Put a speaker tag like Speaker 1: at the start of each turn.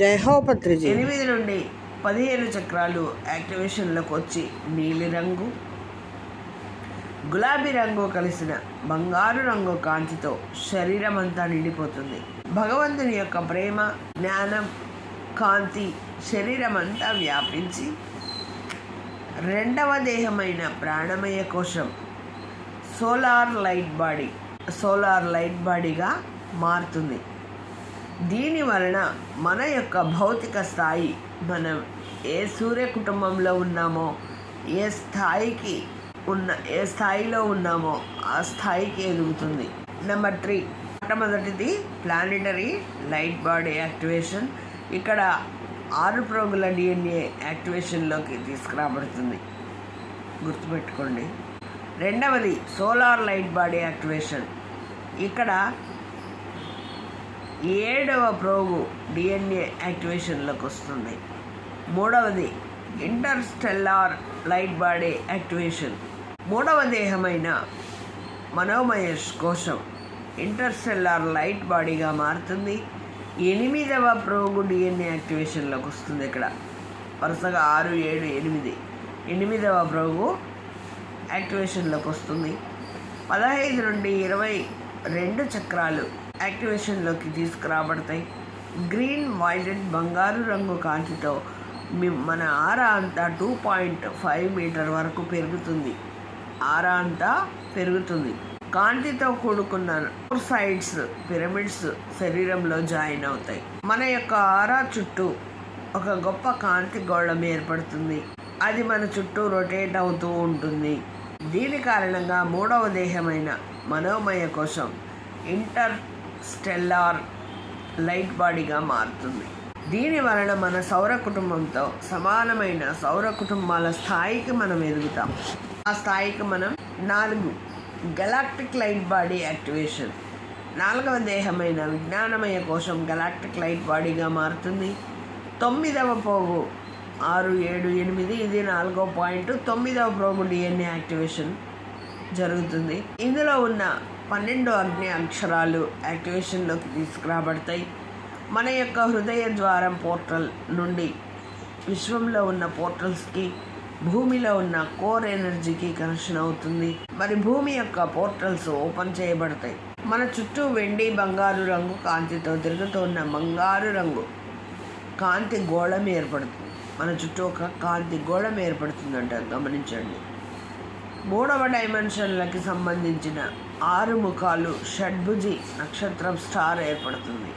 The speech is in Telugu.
Speaker 1: జై
Speaker 2: ఎనిమిది నుండి పదిహేను చక్రాలు యాక్టివేషన్లోకి వచ్చి నీలిరంగు గులాబీ రంగు కలిసిన బంగారు రంగు కాంతితో శరీరం అంతా నిండిపోతుంది. భగవంతుని యొక్క ప్రేమ జ్ఞానం కాంతి శరీరం అంతా వ్యాపించి రెండవ దేహమైన ప్రాణమయ కోశం solar light body solar light బాడీగా మారుతుంది. దీని వలన మన యొక్క భౌతిక స్థాయి మనం ఏ సూర్య కుటుంబంలో ఉన్నామో ఏ స్థాయికి ఉన్న ఏ స్థాయిలో ఉన్నామో ఆ స్థాయికి ఎదుగుతుంది. నెంబర్ త్రీ మొట్టమొదటిది ప్లానిటరీ లైట్ బాడీ యాక్టివేషన్ ఇక్కడ ఆరు ప్రోగుల డిఎన్ఏ యాక్టివేషన్లోకి తీసుకురాబడుతుంది. గుర్తుపెట్టుకోండి. రెండవది సోలార్ లైట్ బాడీ యాక్టివేషన్ ఇక్కడ ఏడవ ప్రోగు డిఎన్ఏ యాక్టివేషన్లోకి వస్తుంది. మూడవది ఇంటర్స్టెల్లార్ లైట్ బాడీ యాక్టివేషన్. మూడవ దేహమైన మనోమయేష్ కోశం ఇంటర్స్టెల్లార్ లైట్ బాడీగా మారుతుంది. ఎనిమిదవ ప్రోగు డిఎన్ఏ యాక్టివేషన్లోకి వస్తుంది ఇక్కడ. వరుసగా ఆరు ఏడు ఎనిమిది. ఎనిమిదవ ప్రోగు యాక్టివేషన్లోకి వస్తుంది. పదహైదు నుండి ఇరవై రెండు చక్రాలు యాక్టివేషన్లోకి తీసుకురాబడతాయి. గ్రీన్ వైలెట్ బంగారు రంగు కాంతితో మన ఆరా అంతా టూ పాయింట్ ఫైవ్ మీటర్ వరకు పెరుగుతుంది. ఆరా అంతా పెరుగుతుంది. కాంతితో కూడుకున్న ఫోర్ సైడ్స్ పిరమిడ్స్ శరీరంలో జాయిన్ అవుతాయి. మన యొక్క ఆరా చుట్టూ ఒక గొప్ప కాంతి గోళం ఏర్పడుతుంది. అది మన చుట్టూ రొటేట్ అవుతూ ఉంటుంది. దీని కారణంగా మూడవ దేహమైన మనోమయ కోసం ఇంటర్ స్టెల్లార్ లైట్ బాడీగా మారుతుంది. దీని వలన మన సౌర కుటుంబంతో సమానమైన సౌర కుటుంబాల స్థాయికి మనం ఎదుగుతాం. ఆ స్థాయికి మనం నాలుగు గెలాక్టిక్ లైట్ బాడీ యాక్టివేషన్ నాలుగవ దేహమైన విజ్ఞానమయ కోశం గెలాక్టిక్ లైట్ బాడీగా మారుతుంది. తొమ్మిదవ పోగు ఆరు ఏడు ఎనిమిది ఇది నాలుగో పాయింట్ తొమ్మిదవ ప్రోగు డిఎన్ఏ యాక్టివేషన్ జరుగుతుంది. ఇందులో ఉన్న పన్నెండు అగ్ని అక్షరాలు యాక్టివేషన్లోకి తీసుకురాబడతాయి. మన యొక్క హృదయ ద్వారం పోర్టల్ నుండి విశ్వంలో ఉన్న పోర్టల్స్కి భూమిలో ఉన్న కోర్ ఎనర్జీకి కనెక్షన్ అవుతుంది. మరి భూమి యొక్క పోర్టల్స్ ఓపెన్ చేయబడతాయి. మన చుట్టూ వెండి బంగారు రంగు కాంతితో తిరుగుతున్న బంగారు రంగు కాంతి గోళం ఏర్పడుతుంది. మన చుట్టూ ఒక కాంతి గోళం ఏర్పడుతుందంట గమనించండి. మూడవ డైమెన్షన్లకి సంబంధించిన ఆరు ముఖాలు షడ్భుజి నక్షత్రం స్టార్ ఏర్పడుతుంది.